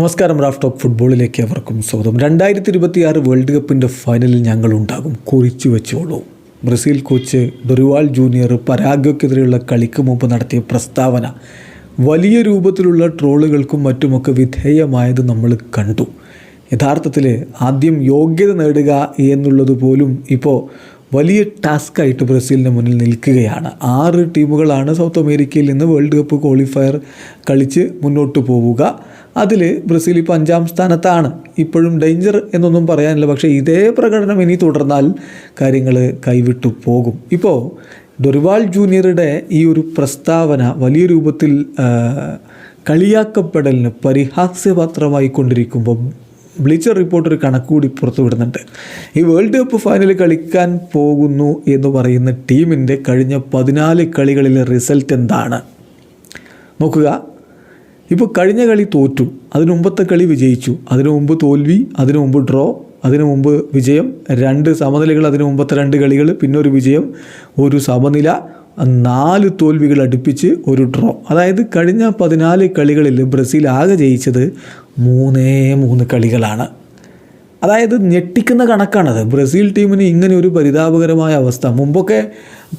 നമസ്കാരം Raf talk ഫുട്ബോളിലേക്ക് അവർക്കും സ്വാഗതം. രണ്ടായിരത്തി ഇരുപത്തിയാറ് വേൾഡ് കപ്പിന്റെ ഫൈനലിൽ ഞങ്ങളുണ്ടാകും കുറിച്ചു വെച്ചോളൂ. ബ്രസീൽ കോച്ച് ഡൊറിവാൾ ജൂനിയർ പരാഗ്വയ്ക്കെതിരെയുള്ള കളിക്ക് മുമ്പ് നടത്തിയ പ്രസ്താവന വലിയ രൂപത്തിലുള്ള ട്രോളുകൾക്കും മറ്റുമൊക്കെ വിധേയമായത് നമ്മൾ കണ്ടു. യഥാർത്ഥത്തിൽ ആദ്യം യോഗ്യത നേടുക എന്നുള്ളത് പോലും ഇപ്പോൾ വലിയ ടാസ്ക്കായിട്ട് ബ്രസീലിന് മുന്നിൽ നിൽക്കുകയാണ്. ആറ് ടീമുകളാണ് സൗത്ത് അമേരിക്കയിൽ നിന്ന് വേൾഡ് കപ്പ് ക്വാളിഫയർ കളിച്ച് മുന്നോട്ട് പോവുക. അതിൽ ബ്രസീൽ ഇപ്പോൾ അഞ്ചാം സ്ഥാനത്താണ്. ഇപ്പോഴും ഡേഞ്ചർ എന്നൊന്നും പറയാനില്ല. പക്ഷേ ഇതേ പ്രകടനം ഇനി തുടർന്നാൽ കാര്യങ്ങൾ കൈവിട്ടു പോകും. ഇപ്പോൾ ഡൊറിവാൾ ജൂനിയറുടെ ഈ ഒരു പ്രസ്താവന വലിയ രൂപത്തിൽ കളിയാക്കപ്പെടലിന് പരിഹാസ്യപാത്രമായി കൊണ്ടിരിക്കുമ്പോൾ ബ്ലീച്ചർ റിപ്പോർട്ട് ഒരു കണക്കുകൂടി പുറത്തുവിടുന്നുണ്ട് ഈ വേൾഡ് കപ്പ് ഫൈനൽ കളിക്കാൻ പോകുന്നു എന്ന് പറയുന്ന ടീമിന്റെ കഴിഞ്ഞ പതിനാല് കളികളിലെ റിസൾട്ട് എന്താണ്? നോക്കുക. ഇപ്പോൾ കഴിഞ്ഞ കളി തോറ്റു. അതിനു മുമ്പത്തെ കളി വിജയിച്ചു. അതിനു മുമ്പ് തോൽവി അതിനു മുമ്പ് ഡ്രോ അതിനു മുമ്പ് വിജയം. രണ്ട് സമനിലകൾ അതിനു മുമ്പത്തെ രണ്ട് കളികൾ പിന്നെ ഒരു വിജയം ഒരു സമനില നാല് തോൽവികൾ അടുപ്പിച്ച് ഒരു ഡ്രോ അതായത് കഴിഞ്ഞ പതിനാല് കളികളിൽ ബ്രസീൽ ആകെ ജയിച്ചത് മൂന്നേ മൂന്ന് കളികളാണ്. അതായത് ഞെട്ടിക്കുന്ന കണക്കാണത്. ബ്രസീൽ ടീമിന് ഇങ്ങനെ ഒരു പരിതാപകരമായ അവസ്ഥ. മുമ്പൊക്കെ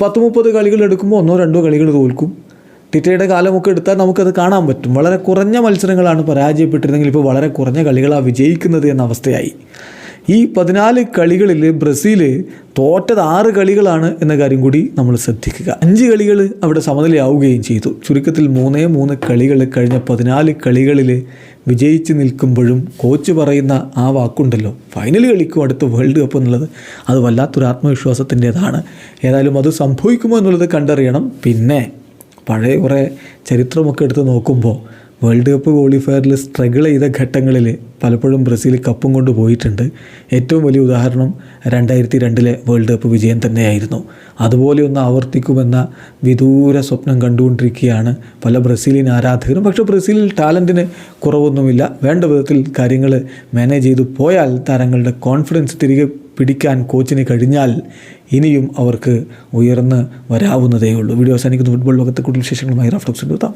പത്ത് മുപ്പത് കളികൾ എടുക്കുമ്പോൾ ഒന്നോ രണ്ടോ കളികൾ തോൽക്കും. ടിറ്റയുടെ കാലമൊക്കെ എടുത്താൽ നമുക്കത് കാണാൻ പറ്റും. വളരെ കുറഞ്ഞ മത്സരങ്ങളാണ് പരാജയപ്പെട്ടിരുന്നെങ്കിൽ ഇപ്പോൾ വളരെ കുറഞ്ഞ കളികളാണ് വിജയിക്കുന്നത് എന്ന അവസ്ഥയായി. ഈ പതിനാല് കളികളിൽ ബ്രസീൽ തോറ്റത് ആറ് കളികളാണ് എന്ന കാര്യം കൂടി നമ്മൾ ശ്രദ്ധിക്കുക. അഞ്ച് കളികൾ അവിടെ സമനിലയാവുകയും ചെയ്തു. ചുരുക്കത്തിൽ മൂന്നേ മൂന്ന് കളികൾ കഴിഞ്ഞ പതിനാല് കളികളിൽ വിജയിച്ച് നിൽക്കുമ്പോഴും കോച്ച് പറയുന്ന ആ വാക്കുണ്ടല്ലോ ഫൈനൽ കളിക്കും അടുത്ത വേൾഡ് കപ്പ് എന്നുള്ളത്. അത് വല്ലാത്തൊരു ആത്മവിശ്വാസത്തിന്റെതാണ്. ഏതായാലും അത് സംഭവിക്കുമോ എന്നുള്ളത് കണ്ടറിയണം. പിന്നെ പഴയ കുറേ ചരിത്രമൊക്കെ എടുത്ത് നോക്കുമ്പോൾ വേൾഡ് കപ്പ് ക്വാളിഫയറിൽ സ്ട്രഗിൾ ചെയ്ത ഘട്ടങ്ങളിൽ പലപ്പോഴും ബ്രസീൽ കപ്പും കൊണ്ട് പോയിട്ടുണ്ട്. ഏറ്റവും വലിയ ഉദാഹരണം രണ്ടായിരത്തി രണ്ടിലെ വേൾഡ് കപ്പ് വിജയം തന്നെയായിരുന്നു. അതുപോലെ ഒന്ന് ആവർത്തിക്കുമെന്ന വിദൂര സ്വപ്നം കണ്ടുകൊണ്ടിരിക്കുകയാണ് പല ബ്രസീലിയൻ ആരാധകരും. പക്ഷേ ബ്രസീലിൽ ടാലന്റിന് കുറവൊന്നുമില്ല. വേണ്ട വിധത്തിൽ കാര്യങ്ങൾ മാനേജ് ചെയ്തു പോയാൽ താരങ്ങളുടെ കോൺഫിഡൻസ് തിരികെ പിടിക്കാൻ കോച്ചിന് കഴിഞ്ഞാൽ ഇനിയും അവർക്ക് ഉയർന്ന് വരാവുന്നതേയുള്ളൂ. വീഡിയോ അവസാനിക്കുന്ന. ഫുട്ബോൾ ലോകത്തെ കൂടുതൽ വിശേഷങ്ങളുമായി റാഫ്റ്റോക്സിന്റെ എത്താം.